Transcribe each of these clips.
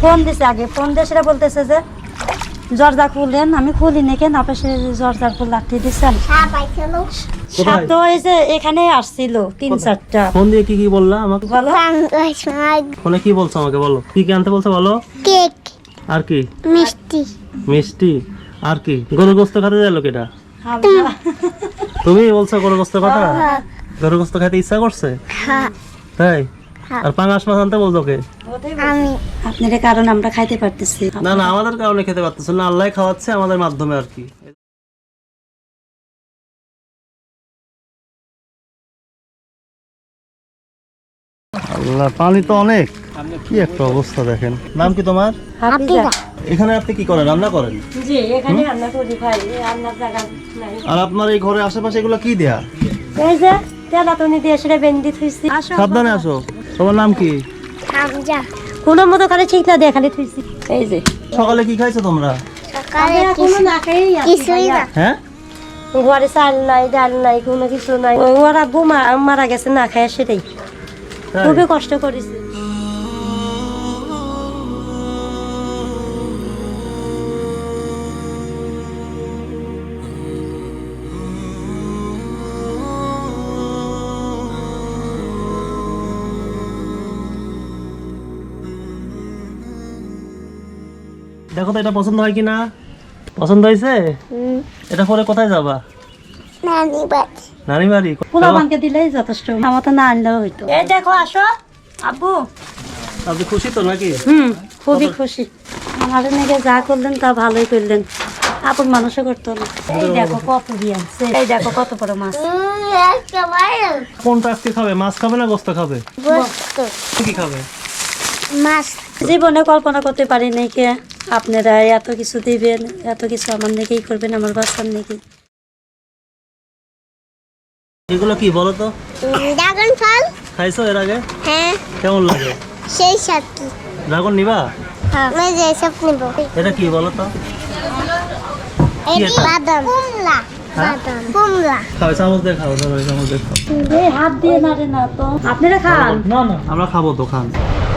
Phone দিছে আগে। Phone দিয়ে সেটা বলতেছে যে জর্দা খুলেন আমি খুলি নি কেন? আপনি সে জর্দার ফুল লাঠি দিচ্ছেন সাপ তো এই যে এখানে আসছিল তিন চারটা। ফোন দিয়ে কি কি বললা আমাকে? বলো। ফোনে কি বলছো আমাকে বলো? কি কি আনতে বলছো বলো? কেক। আর কি? মিষ্টি। মিষ্টি। আর কি? গরু গোস্ত খেতে যায় লোকেটা তুমি বলছো গরু গোস্ত কথা গরু গোস্ত খেতে ইচ্ছা করছে? হ্যাঁ। তাই। আর পাঙাশ মাছ আনতে বলছো কে? আমি কারণ আমরা খাইতে পারতেছি। না না আমাদের কারণে খেতে পারতেছে না আল্লাহ খাওয়াচ্ছে আমাদের মাধ্যমে আর কি। আল্লাহ পানি তো অনেক। কি একটা অবস্থা দেখেন। নাম কি তোমার? এখানে আপনি কি করেন? রান্না করেন? জি এখানে রান্না করি ভাই রান্নার জায়গা নাই। আর আপনার এই ঘরের আশেপাশে এগুলো কি দেয়া? এই যে তেলাতনি দিয়ে সেটা বেন্দি থুইছি। সাবধানে আসো। তোমার নাম কি? হামজা। কোনো মতো খালি ঠিক না দিয়ে খালি থুইছি। এই যে। সকালে কি খাইছো তোমরা? সকালে কোনো না খাই কিছুই না। হ্যাঁ? ঘরে চাল নাই ডাল নাই কোনো কিছু নাই। ওরা আব্বু মা- মারা গেছে না খায় সেটাই। খুবই কষ্ট করেছে। দেখো তো এটা পছন্দ হয় কি না পছন্দ হয়েছে? এটা পরে কোথায় যাবা? নানি বাড়ি। নানি বাড়ি? পোলাপানকে দিলেই যথেষ্ট। আমার তো না আনলেও হইতো। এই দেখো আসো। আব্বু। আপনি খুশি তো নাকি? হুম খুবই খুশি। আমাদের নাকি যা করলেন তা ভালোই করলেন। আপন করতো না। এই দেখো কত দিয়ে এই দেখো কত বড় মাছ। উম, একেবারে কোনটা আজকে খাবে? মাছ খাবে না গোস্ত খাবে? বস্তু কি খাবে? মাছ। জীবনে কল্পনা করতে পারি নাই কে। আপনারা এত কিছু দিবেন এত কিছু আমার নাকি করবেন আমার বাচ্চার নাকি এগুলো কি বলো তো? ড্রাগন ফল। খাইছো এর আগে? হ্যাঁ। কেমন লাগে? সেই সাথে ড্রাগন নিবা? হ্যাঁ। আমি যে সব নিব। এটা কি বলো তো? এটি? বাদাম। কুমলা হ্যাঁ? বাদাম। কুমলা খাও চামচ দিয়ে খাও ধরো, চামচ দিয়ে খাও। এই হাত দিয়ে নাড়ে না তো। আপনারা খান। না না আমরা খাব তো খান।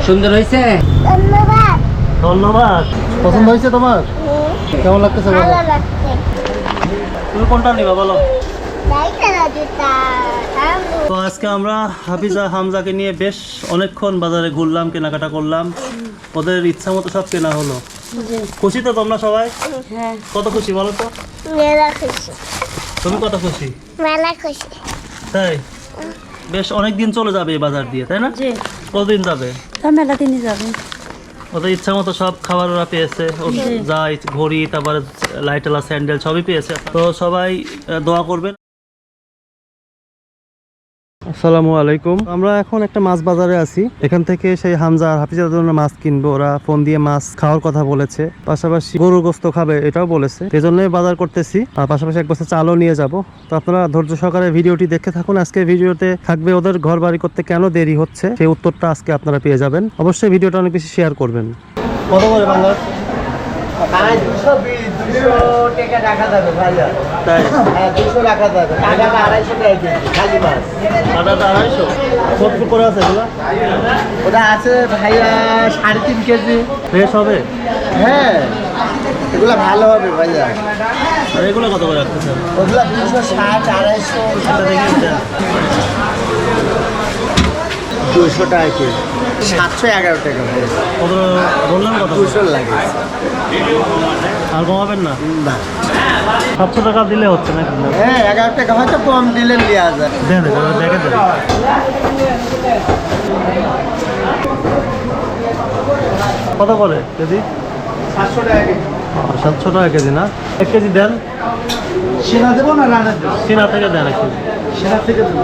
সুন্দর হয়েছে ধন্যবাদ। ধন্যবাদ। পছন্দ হয়েছে তোমার? কেমন লাগতেছে বলো? তুমি কোনটা নিবা বলো? তো আজকে আমরা হাফিজা হামজাকে নিয়ে বেশ অনেকক্ষণ বাজারে ঘুরলাম কেনাকাটা করলাম। ওদের ইচ্ছা মতো সব কেনা হলো। খুশি তো তোমরা সবাই? হ্যাঁ। কত খুশি বলো তো? তুমি কত খুশি? খুশি। তাই? বেশ অনেক দিন চলে যাবে এই বাজার দিয়ে তাই না? কতদিন যাবে? মেলা দিনই যাবে। ওদের ইচ্ছা মতো সব খাবার ওরা পেয়েছে যা ঘড়ি তারপরে লাইটালা স্যান্ডেল সবই পেয়েছে। তো সবাই দোয়া করবেন। আসসালামু আলাইকুম। আমরা এখন একটা মাছ বাজারে আছি। এখান থেকে সেই হামজা আর হাফিজার জন্য মাছ কিনবো। ওরা ফোন দিয়ে মাছ খাওয়ার কথা বলেছে। পাশাপাশি গরুর গোস্ত খাবে এটাও বলেছে। এই জন্যই বাজার করতেছি। আর পাশাপাশি এক বস্তা চালও নিয়ে যাব। তো আপনারা ধৈর্য সহকারে ভিডিওটি দেখে থাকুন। আজকে ভিডিওতে থাকবে ওদের ঘর বাড়ি করতে কেন দেরি হচ্ছে সেই উত্তরটা আজকে আপনারা পেয়ে যাবেন। অবশ্যই ভিডিওটা অনেক বেশি শেয়ার করবেন। কত করে বাংলা তাই? হ্যাঁ দুশো রাখা যাবে। টাকাটা আড়াইশো কত করে আছে এগুলো? ওটা আছে ভাইয়া সাড়ে তিন কেজি। ফ্রেশ হবে? হ্যাঁ এগুলো ভালো হবে ভাইয়া। আর এগুলো কত করে রাখতেছেন ওগুলো দুশো ষাট আড়াইশো। দুশো টাকা কেজি। সাতশো এগারো টাকা কত বললাম কত দুশো লাগে। আর কমাবেন না? না। সাতশো টাকা দিলে হচ্ছে না হ্যাঁ এগারো টাকা হয়তো কম দিলে নেওয়া যায়। দেন দেখে দেন। কত করে কেজি? সাতশো টাকা কেজি। সাতশো টাকা কেজি না? এক কেজি দেন। সেনা দেবো না রানা দেবো চীনা থেকে দেন এক কেজি। সেনা থেকে দেবো।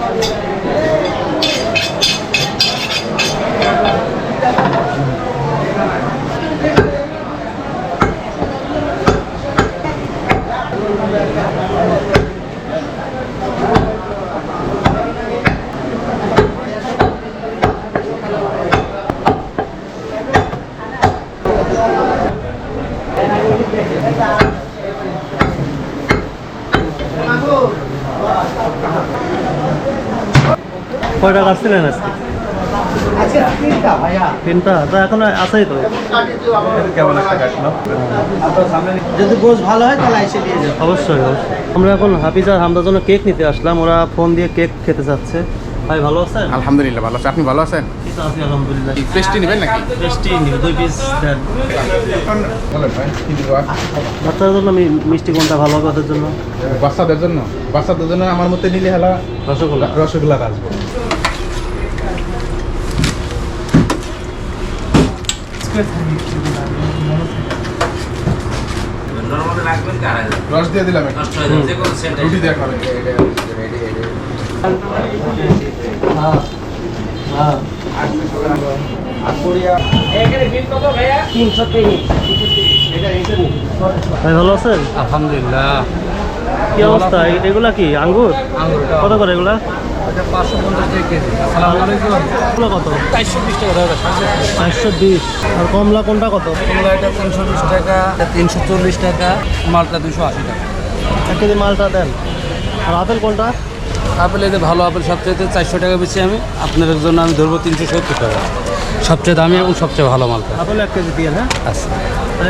কয়টা কাটছিলেন আজকে আচ্ছা তিনটা ভাইয়া তিনটা তা এখন আছেই তো। কেমন একটা কাটলো যদি গোস ভালো হয় তাহলে এসে যাব অবশ্যই অবশ্যই। আমরা এখন হাফিজা হামদার জন্য কেক নিতে আসলাম ওরা ফোন দিয়ে কেক খেতে চাচ্ছে ভাই ভালো আছেন? আলহামদুলিল্লাহ ভালো আছে। আপনি ভালো আছেন? এই তো আছি আলহামদুলিল্লাহ। কি নেবেন নাকি? টেস্টি নিবে দুই পিস দেন? বাচ্চাদের জন্য আমি মিষ্টি কোনটা ভালো হবে ওদের জন্য? বাচ্চাদের জন্য? বাচ্চাদের জন্য আমার মতে নিলে হেলা রসগোল্লা। রসগোল্লা আসব রস দিয়ে দিলাম রুটি দিয়ে খাবেন ভাই ভালো আছেন? আলহামদুলিল্লাহ। কি অবস্থা? এগুলা কি? আঙ্গুর? কত করে এগুলা? পাঁচশো পঞ্চাশ টাকা কেজি। আসসালামু আলাইকুম। এগুলো কত? চারশো বিশ টাকা দাদা চারশো। বিশ। আর কমলা কোনটা কত? কমলা এটা তিনশো বিশ টাকা তিনশো চল্লিশ টাকা মালটা দুশো আশি টাকা। এক কেজি মালটা দেন। আর আপেল কোনটা? আপেল এতে ভালো আপেল সবচেয়ে চারশো টাকা বেশি আমি। আপনাদের জন্য আমি ধরবো তিনশো সত্তর টাকা। সবচেয়ে দামি এবং সবচেয়ে ভালো মালটা। আপেল এক কেজি দিয়ে হ্যাঁ? আচ্ছা।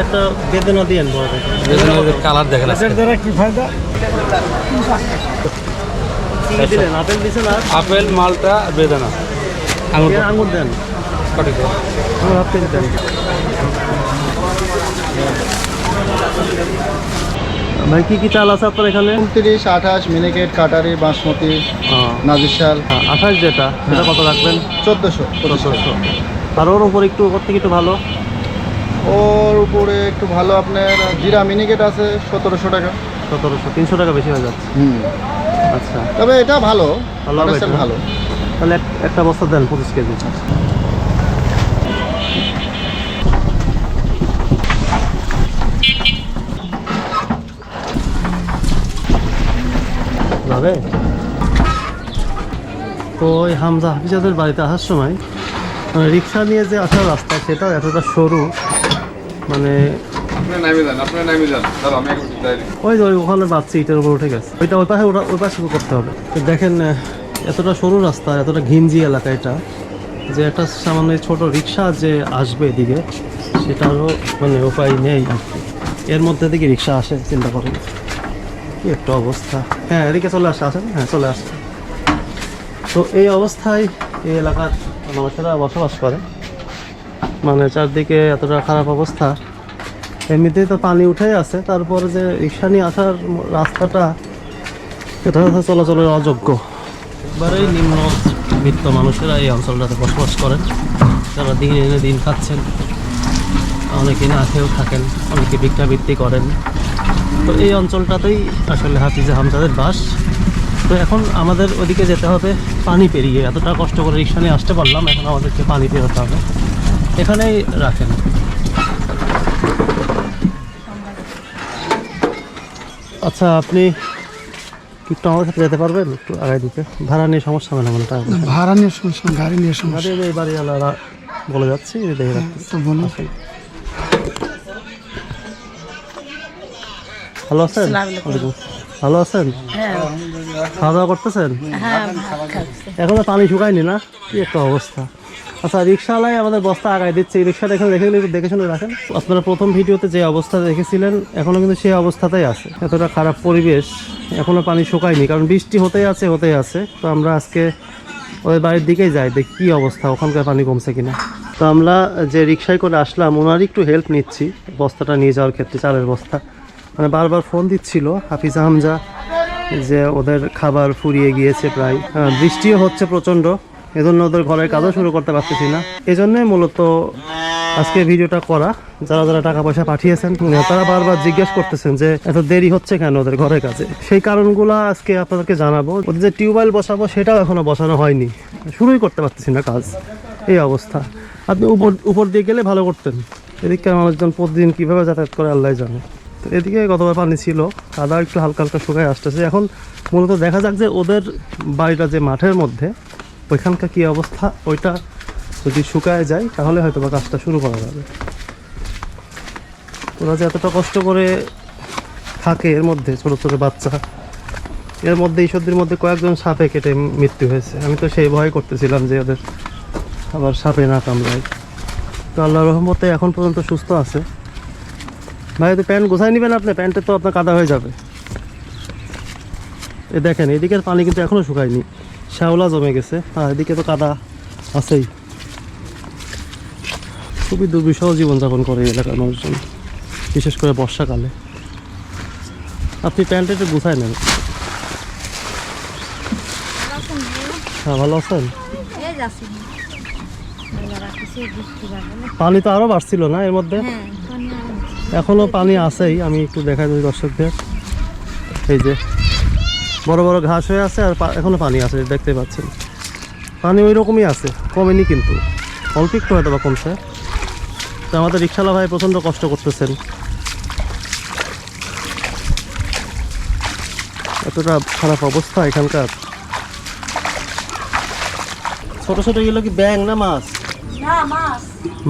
একটা বেদনা দিয়েন বড় দেখে কালার দেখেন কি আপেল দিছেন আপেল মালটা বেদানা। আঙুর এর আঙ্গুর দেন। কটি আঙুর হাফ কেজি দেন। ভাই কি কি চাল আছে আপনার এখানে? উনত্রিশ আঠাশ মিনিকেট কাটারি বাসমতি নাজিরশাল আঠাশ যেটা সেটা কত রাখবেন? চোদ্দোশো চোদ্দোশো। আর ওর উপর একটু ওর থেকে একটু ভালো? ওর উপরে একটু ভালো আপনার জিরা মিনিকেট আছে সতেরোশো টাকা। সতেরোশো তিনশো টাকা বেশি হয়ে যাচ্ছে। হুম। আচ্ছা। তবে এটা ভালো ভালো তাহলে একটা বস্তা দেন পঁচিশ কেজি। যাবে তো ওই হামজা হাফিজাদের বাড়িতে আসার সময় মানে রিক্সা নিয়ে যে আসার রাস্তা সেটা এতটা সরু মানে ওই যে ওই ওখানে বাচ্চা ইটের উপর উঠে গেছে। ওইটা ওই পাশে ওই পাশে করতে হবে। দেখেন এতটা সরু রাস্তা, এতটা ঘিঞ্জি এলাকা এটা, যে একটা সামান্য ছোট রিক্সা যে আসবে এদিকে, সেটারও মানে উপায় নেই এর মধ্যে দিকে রিক্সা আসে, চিন্তা করুন। কি একটা অবস্থা। হ্যাঁ এদিকে চলে আসে আসেন। হ্যাঁ চলে আসে তো এই অবস্থায় এই এলাকার মানুষেরা বসবাস করে। মানে চারদিকে এতটা খারাপ অবস্থা। এমনিতেই তো পানি উঠেই আছে, তারপরে যে রিক্সা নিয়ে আসার রাস্তাটা, এটা চলাচলের অযোগ্য। এবারেই নিম্ন বিত্ত মানুষেরা এই অঞ্চলটাতে বসবাস করেন। তারা দিন এনে দিন খাচ্ছেন, অনেকে না খেয়েও থাকেন, অনেকে ভিক্ষাবৃত্তি করেন। তো এই অঞ্চলটাতেই আসলে হাফিজে হামজাদের বাস। তো এখন আমাদের ওদিকে যেতে হবে, পানি পেরিয়ে। এতটা কষ্ট করে রিক্সা নিয়ে আসতে পারলাম, এখন আমাদেরকে পানি পেরোতে হবে। এখানেই রাখেন। আচ্ছা আপনি একটু আমার সাথে যেতে পারবেন? একটু আগায় দিতে। ভাড়া নিয়ে সমস্যা হবে না মানে টাকা। ভাড়া নিয়ে সমস্যা গাড়ি নিয়ে সমস্যা। গাড়ি এই বাড়িওয়ালারা বলে যাচ্ছি দেখে রাখতেছি তো বলুন। Hello sir. ওয়ালাইকুম। ভালো আছেন? খাওয়া দাওয়া করতেছেন? এখনও পানি শুকায়নি না? কি একটা অবস্থা। আচ্ছা রিক্সাওয়ালাই আমাদের বস্তা আগায় দিচ্ছে। এই রিক্সাটা এখানে দেখে একটু দেখে শুনে রাখেন। আপনারা প্রথম ভিডিওতে যে অবস্থা দেখেছিলেন এখনও কিন্তু সেই অবস্থাতেই আছে। এতটা খারাপ পরিবেশ এখনও পানি শুকায়নি। কারণ বৃষ্টি হতেই আছে হতেই আছে। তো আমরা আজকে ওদের বাড়ির দিকেই যাই দেখি কী অবস্থা ওখানকার পানি কমছে কিনা। তো আমরা যে রিক্সায় করে আসলাম ওনারই একটু হেল্প নিচ্ছি বস্তাটা নিয়ে যাওয়ার ক্ষেত্রে চালের বস্তা। মানে বারবার ফোন দিচ্ছিল হাফিজ হামজা যে ওদের খাবার ফুরিয়ে গিয়েছে প্রায়। বৃষ্টিও হচ্ছে প্রচণ্ড। এজন্য ওদের ঘরের কাজও শুরু করতে পারতেছি না। এজন্যই মূলত আজকে ভিডিওটা করা। যারা যারা টাকা পয়সা পাঠিয়েছেন তারা বারবার জিজ্ঞেস করতেছেন যে এত দেরি হচ্ছে কেন ওদের ঘরের কাজে? সেই কারণগুলো আজকে আপনাদেরকে জানাব। ওদের যে টিউবওয়েল বসাবো, সেটাও এখনও বসানো হয়নি। শুরুই করতে পারতেছি না কাজ। এই অবস্থা। আপনি উপর উপর দিয়ে গেলে ভালো করতেন। এদিককার মানুষজন প্রতিদিন কীভাবে যাতায়াত করে আল্লাহ জানে। এদিকে গতবার পানি ছিল কাদা একটু হালকা হালকা শুকায় আসতেছে। এখন মূলত দেখা যাক যে ওদের বাড়িটা যে মাঠের মধ্যে, ওইখানকার কী অবস্থা, ওইটা যদি শুকায় যায়, তাহলে হয়তো বা কাজটা শুরু করা যাবে। ওরা যে এতটা কষ্ট করে থাকে এর মধ্যে, ছোটো ছোটো বাচ্চা, এর মধ্যে এই সর্দির মধ্যে কয়েকজন সাপে কেটে মৃত্যু হয়েছে। আমি তো সেই ভয় করতেছিলাম যে ওদের আবার সাপে না কামড়ায়। তো আল্লাহ রহমতে এখন পর্যন্ত সুস্থ আছে। ভাই তো প্যান্ট গোছাই নেবেন আপনি? প্যান্টে তো আপনার কাদা হয়ে যাবে। এ দেখেন এদিকের পানি কিন্তু এখনও শুকায়নি। শ্যাওলা জমে গেছে। আর এদিকে তো কাদা আছেই। খুবই দুর্বিষহ জীবনযাপন করে এই এলাকার মানুষজন বিশেষ করে বর্ষাকালে। আপনি প্যান্ট একটু গুছাই নেন। হ্যাঁ ভালো আছেন? পানি তো আরও বাড়ছিল না এর মধ্যে? এখনও পানি আছেই আমি একটু দেখাই দিই দর্শকদের। এই যে বড় বড় ঘাস হয়ে আছে আর এখনও পানি আছে দেখতে পাচ্ছেন। পানি ওই রকমই আছে কমেনি কিন্তু। অল্প একটু হয়তো বা কমছে। তো আমাদের রিক্সাওয়ালা ভাই প্রচণ্ড কষ্ট করতেছেন। এতটা খারাপ অবস্থা এখানকার। ছোট ছোট এগুলো কি ব্যাং না মাছ?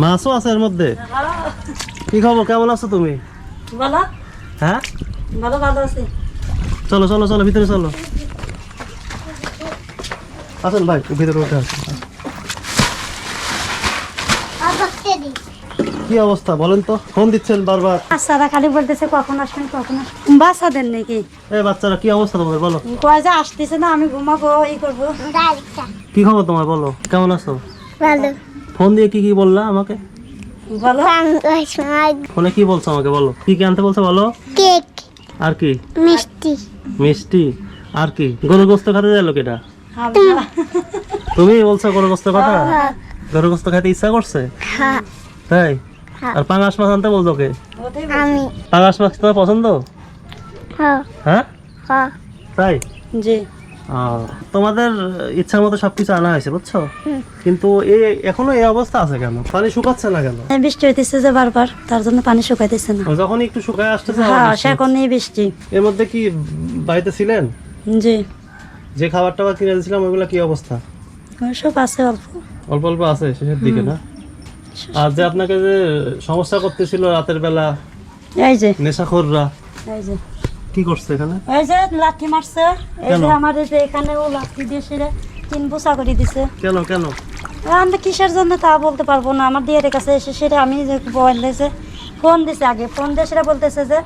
মাছও আছে এর মধ্যে? কি খবর? কেমন আছো তুমি? হ্যাঁ? ভালো ভালো আছে। চলো চলো চলো ভিতরে চলো। আসুন ভাই ভিতরে উঠে আসুন আর করতে দি কি অবস্থা বলেন তো? ফোন দিচ্ছেন বারবার। বাচ্চারা খালি বলতেছে কখন আসবেন কখন আসবেন? বাচ্চাদের নাকি? এই বাচ্চারা কি অবস্থা তোমার বলো। কয় যে আসতেছে না আমি ঘুমাবো এই করব। কি খবর তোমার বলো। কেমন আছো? ভালো। ফোন দিয়ে কি কি বললা আমাকে? বলো। ফোনে কি বলছো আমাকে বলো। কি কি আনতে বলছো বলো? কেক। আর কি? মিষ্টি। মিষ্টি। আর কি? গরু গোস্ত খাতে যায় লোকেটা আমরা তুমি বলছো গরু গোস্ত কথা গরু গোস্ত খাইতে ইচ্ছা করছে? হ্যাঁ। তাই? হ্যাঁ। আর পাঙাশ মাছ আনতে বলতো কে? আমি। পাঙাশ মাছ তোমার পছন্দ? হ্যাঁ। হ্যাঁ? হ্যাঁ। তাই? জি। তোমাদের ইচ্ছা মতো সবকিছু আনা হয়েছে বুঝছ? কিন্তু এই এখনও এই অবস্থা আছে কেন? পানি শুকাচ্ছে না কেন? বৃষ্টি হইতেছে যে বারবার তার জন্য পানি শুকাইতেছে না। যখন একটু শুকায় আসতেছে হ্যাঁ এই বৃষ্টি। এর মধ্যে কি বাড়িতে ছিলেন? জি। যে খাবার টাবার কিনে দিয়েছিলাম ওইগুলো কি অবস্থা? সব আছে অল্প। অল্প অল্প আছে শেষের দিকে না? আর যে আপনাকে যে সমস্যা করতেছিল রাতের বেলা এই যে। নেশাখোররা এই যে। কি করছে এখানে? এই যে লাঠি মারছে। এই যে আমাদের যে এখানে ও লাঠি দিয়ে সেরে তিন বোসা করে দিছে। কেন কেন? আমরা কিসের জন্য তা বলতে পারব না। আমার দিয়ের কাছে এসে সেটা আমি দিয়েছে ফোন দিছে আগে। ফোন দিয়ে সেটা বলতেছে যে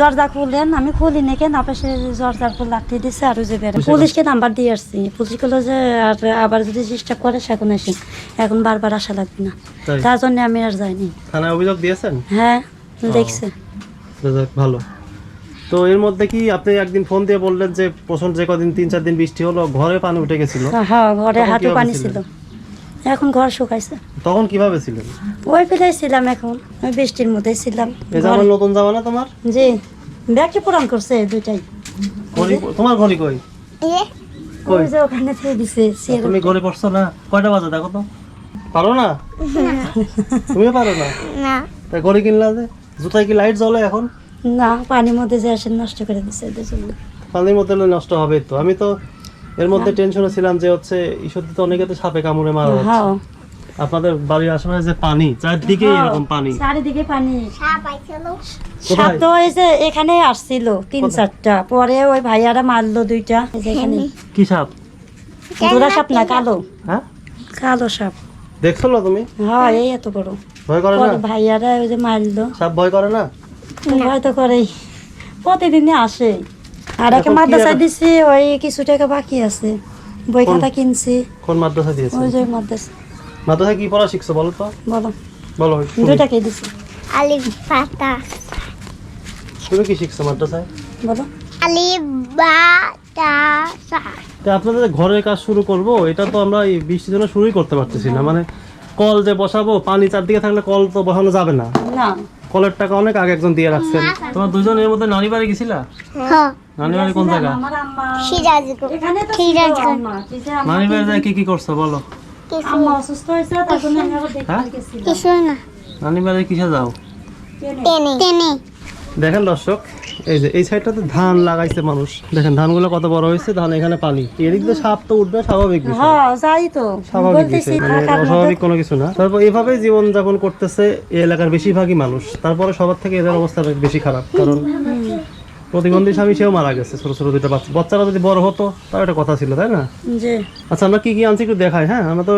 জর্দা খুলেন আমি খুলি নাকি না সে জর্দার ফুল লাঠি দিছে আর যে বেড়ে। পুলিশকে নাম্বার দিয়ে আসছি। পুলিশ বলল যে আর আবার যদি ডিস্টার্ব করে সেখন আসি এখন বারবার আসা লাগবে না। তার জন্য আমি আর যাইনি। থানায় অভিযোগ দিয়েছেন? হ্যাঁ দেখছে। ভালো। তো এর মধ্যে কি আপনি একদিন ফোন দিয়ে বললেন যে প্রচণ্ড যে কদিন তিন চার দিন বৃষ্টি হলো ঘরে পানি উঠে গেছিল? হ্যাঁ ঘরে হাঁটু পানি ছিল। এখন ঘর শুকাইছে। তখন কীভাবে ছিলেন? ওই পেলেই ছিলাম এখন ওই বৃষ্টির মধ্যেই ছিলাম। এই জামা নতুন জামা না তোমার? জি ব্যাগটি পূরণ করছে দুইটাই। তোমার ঘড়ি কই? কই? যে ওখানে থেকে দিছে তুমি ঘড়ি পড়ছো না? কয়টা বাজে দেখো তো। পারো না? তুমিও পারো না? না। তাই ঘড়ি কিনলা যে? জুতায় কি লাইট জ্বলে এখন? না পানির মধ্যে যে নষ্ট করে দিছে পানির মধ্যে নষ্ট হবে তো। আমি তো এর মধ্যে টেনশনে ছিলাম যে হচ্ছে ঈশ্বরদী তো অনেকে তো সাপে কামড়ে মারা যাচ্ছে হ্যাঁ। আপনাদের বাড়ির আশেপাশে যে পানি চারদিকে এরকম পানি। চারিদিকে পানি। সাপ আইছিল। সাপ তো এই যে এখানে আসছিল তিন চারটা। পরে ওই ভাইয়ারা মারলো দুইটা। এই যে এখানে। কি সাপ? দুরা সাপ না কালো। হ্যাঁ? কালো সাপ। দেখছ না তুমি? হ্যাঁ এই এত বড়। ভয় করে না? ভাইয়ারা ওই যে মারলো। সাপ ভয় করে না? ভয় তো করেই। প্রতিদিনই আসে। আর একে মাদ্রাসা দিছি ওই কিছু টাকা বাকি আছে। বই খাতা কিনছি। কোন মাদ্রাসা দিয়েছে? ওই যে মাদ্রাসা। মাদ্রাসায় কি পড়া শিখছো বলো তো? বলো। বলো। দুইটাকে দিছি। আলিফ পাতা তুমি কি শিখছো মাদ্রাসায়? বলো। আলিফ সা তো আপনাদের ঘরের কাজ শুরু করব? এটা তো আমরা এই বৃষ্টির জন্য শুরুই করতে পারতেছি না। মানে কল যে বসাবো পানি চারদিকে থাকলে কল তো বসানো যাবে না। না। কলের টাকা অনেক আগে একজন দিয়ে রাখছেন। তোমার দুজন এর মধ্যে নানি বাড়ি গেছিলা? হ্যাঁ। নানি বাড়ি কোন জায়গা? সিরাজগঞ্জ। সিরাজগঞ্জ। নানি বাড়ি যায় কি কি করছ বলো। আম্মা অসুস্থ হয়েছে তার আমি আবার দেখতে হ্যাঁ? গেছিলাম। কিছু না। নানি বাড়ি কিসে যাও? টেনে টেনে দেখেন দর্শক এই যে এই সাইডটাতে ধান লাগাইছে মানুষ। দেখেন ধানগুলো কত বড় হয়েছে ধান এখানে পানি এদিক দিয়ে সাপ তো উঠবে স্বাভাবিক হ্যাঁ যাই তো। স্বাভাবিক মানে অস্বাভাবিক কোনো কিছু না। তারপর এভাবে জীবন যাপন করতেছে এই এলাকার বেশিরভাগই মানুষ। তারপরে সবার থেকে এদের অবস্থা বেশি খারাপ কারণ প্রতিবন্ধী স্বামী সেও মারা গেছে ছোট ছোট দুটো বাচ্চা। বাচ্চারা যদি বড় হতো তাও একটা কথা ছিল তাই না? আচ্ছা আমরা কি কি আনছি একটু দেখাই হ্যাঁ? আমরা তো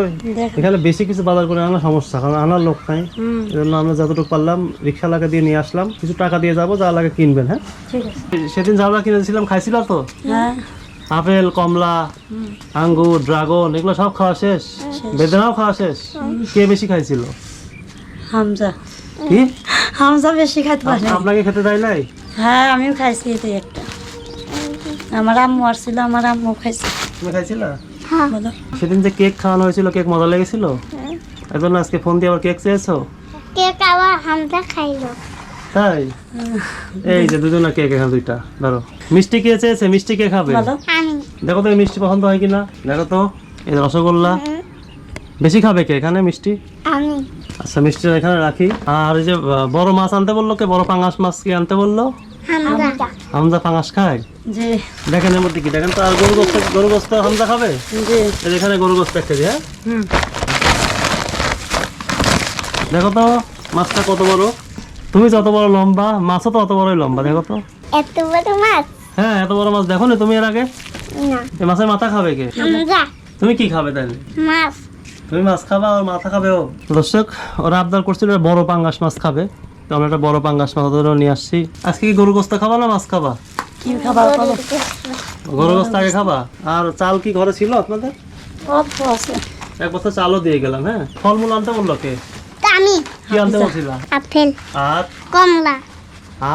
এখানে বেশি কিছু বাজার করে আনার সমস্যা কারণ আনার লোক নাই। হুম। এই জন্য আমরা যতটুকু পারলাম রিক্সাওয়ালাকে দিয়ে নিয়ে আসলাম। কিছু টাকা দিয়ে যাব যা লাগে কিনবেন হ্যাঁ? সেদিন যা আমরা কিনেছিলাম খাইছিল তো? হ্যাঁ। আপেল কমলা আঙ্গুর ড্রাগন এগুলো সব খাওয়া শেষ? বেদনাও খাওয়া শেষ? কে বেশি খাইছিল? হামজা। কি? হামজা বেশি খাইতে পারে আপনাকে খেতে দেয় নাই? হ্যাঁ আমিও খাইছি এটাই একটা। আমার আম্মু আসছিল আমার আম্মু খাইছে। তুমি খাইছিল? বলো। সেদিন যে কেক খাওয়ানো হয়েছিল কেক মজা লেগেছিল? এই জন্য আজকে ফোন দিয়ে আবার কেক চেয়েছো? কেক কাবা হামজা খাইলো। তাই? এই যে দুজনা কেক এখানে দুইটা। ধরো। মিষ্টি কে চেয়েছে? মিষ্টি কে খাবে? বলো। আমি। দেখো তো মিষ্টি পছন্দ হয় কিনা। দেখো তো। এই রসগোল্লা। বেশি খাবে কে এখানে মিষ্টি? আমি। আচ্ছা মিষ্টি এখানে রাখি। আর এই যে বড় মাছ আনতে বলল কে? বড় পাঙাশ মাছ কি আনতে বলল? হামজা। হামজা। পাঙাশ খায়? জি। দেখেন এর মধ্যে কি? দেখেন তো আর গরু গোস্ত গরু গোস্ত হামজা খাবে? জি। এখানে গরু গোস্ত এক কেজি হ্যাঁ? হুম। দেখো তো মাছটা কত বড়? তুমি যত বড় লম্বা মাছও তো অত বড়ই লম্বা দেখো তো। এত বড় মাছ? হ্যাঁ এত বড় মাছ দেখো না তুমি এর আগে? না। এই মাছের মাথা খাবে কে? হামজা। তুমি কি খাবে তাহলে? মাছ। তুমি মাছ খাবা আর মাথা খাবে ও। দর্শক ওরা আবদার করছিল বড় পাঙ্গাস মাছ খাবে। তো আমরা একটা বড় পাঙ্গাস মাছ নিয়ে আসছি। আজকে কি গরু গোস্ত খাবা না মাছ খাবা? কি বলো? গরু গোস্ত। আগে খাবা। আর চাল কি ঘরে ছিল আপনাদের? অল্প আছে। এক বছর চালও দিয়ে গেলাম হ্যাঁ? ফলমূল আনতে বলল কে? আমি। কি আনতে বলছিলা? আপেল। আর? কমলা।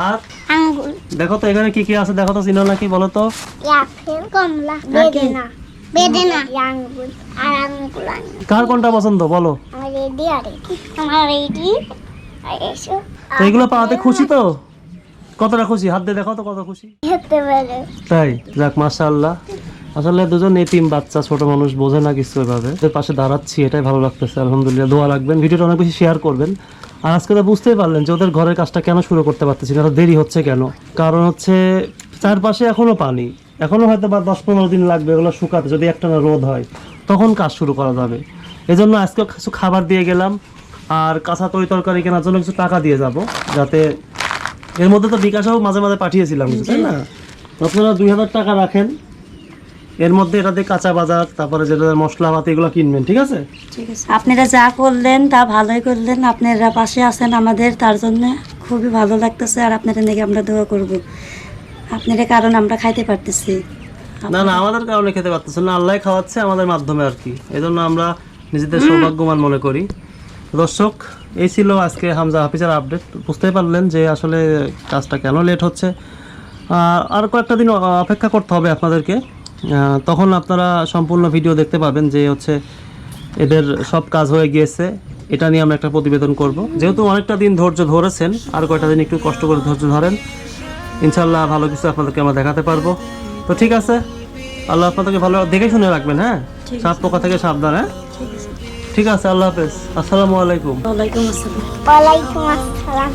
আর? আঙ্গুর। দেখো তো এখানে কি কি আছে দেখো তো চিনো নাকি বলো তো? আপেল কমলা বেদেনা। বেদেনা। আঙ্গুর আর আঙ্গুর আঙ্গুর কার কোনটা পছন্দ বলো? আমার রেডি আর আমার রেডি। আর এসো। তো এগুলো পাওয়াতে খুশি তো? কতটা খুশি? হাত দিয়ে দেখো তো কত খুশি। খেতে পারে। তাই? যাক মাশাআল্লাহ। আসলে দুজন এতিম বাচ্চা ছোট মানুষ বোঝে না কিছু এভাবে। ওদের পাশে দাঁড়াচ্ছি এটাই ভালো লাগতেছে আলহামদুলিল্লাহ। দোয়া রাখবেন ভিডিওটা অনেক বেশি শেয়ার করবেন। আর আজকে তো বুঝতেই পারলেন যে ওদের ঘরের কাজটা কেন শুরু করতে পারতেছি না দেরি হচ্ছে কেন? কারণ হচ্ছে চারপাশে এখনও পানি। এখনও হয়তো বা দশ পনেরো দিন লাগবে এগুলো শুকাতে যদি একটা না রোদ হয় তখন কাজ শুরু করা যাবে। এজন্য আজকে কিছু খাবার দিয়ে গেলাম। আর কাঁচা তরি তরকারি কেনার জন্য কিছু টাকা দিয়ে যাব যাতে এর মধ্যে তো বিকাশও মাঝে মাঝে পাঠিয়েছিলাম কিছু, তাই না? আপনারা দুই হাজার টাকা রাখেন এর মধ্যে এটা দিয়ে কাঁচা বাজার তারপরে যেটা মশলাপাতি এগুলো কিনবেন ঠিক আছে? ঠিক আছে। আপনারা যা করলেন তা ভালোই করলেন আপনারা পাশে আছেন আমাদের তার জন্য খুবই ভালো লাগতেছে আর আপনারা নাকি আমরা দোয়া করব। আপনারা কারণ আমরা খাইতে পারতেছি। না না আমাদের কারণে খেতে পারতেছে না আল্লাহ খাওয়াচ্ছে আমাদের মাধ্যমে আর কি। এই জন্য আমরা নিজেদের সৌভাগ্যবান মনে করি। দর্শক এই ছিল আজকে হামজা হাফিজের আপডেট বুঝতেই পারলেন যে আসলে কাজটা কেন লেট হচ্ছে। আর কয়েকটা দিন অপেক্ষা করতে হবে আপনাদেরকে। তখন আপনারা সম্পূর্ণ ভিডিও দেখতে পাবেন যে হচ্ছে এদের সব কাজ হয়ে গিয়েছে। এটা নিয়ে আমরা একটা প্রতিবেদন করব। যেহেতু অনেকটা দিন ধৈর্য ধরেছেন আর কয়টা দিন একটু কষ্ট করে ধৈর্য ধরেন। ইনশাল্লাহ ভালো কিছু আপনাদেরকে আমরা দেখাতে পারব। তো ঠিক আছে আল্লাহ আপনাদেরকে ভালো দেখে শুনে রাখবেন হ্যাঁ? সাপ পোকা থেকে সাবধান হ্যাঁ? ঠিক আছে আল্লাহ হাফেজ। আসসালামু আলাইকুম। ওয়ালাইকুম আসসালাম। ওয়ালাইকুম আসসালাম।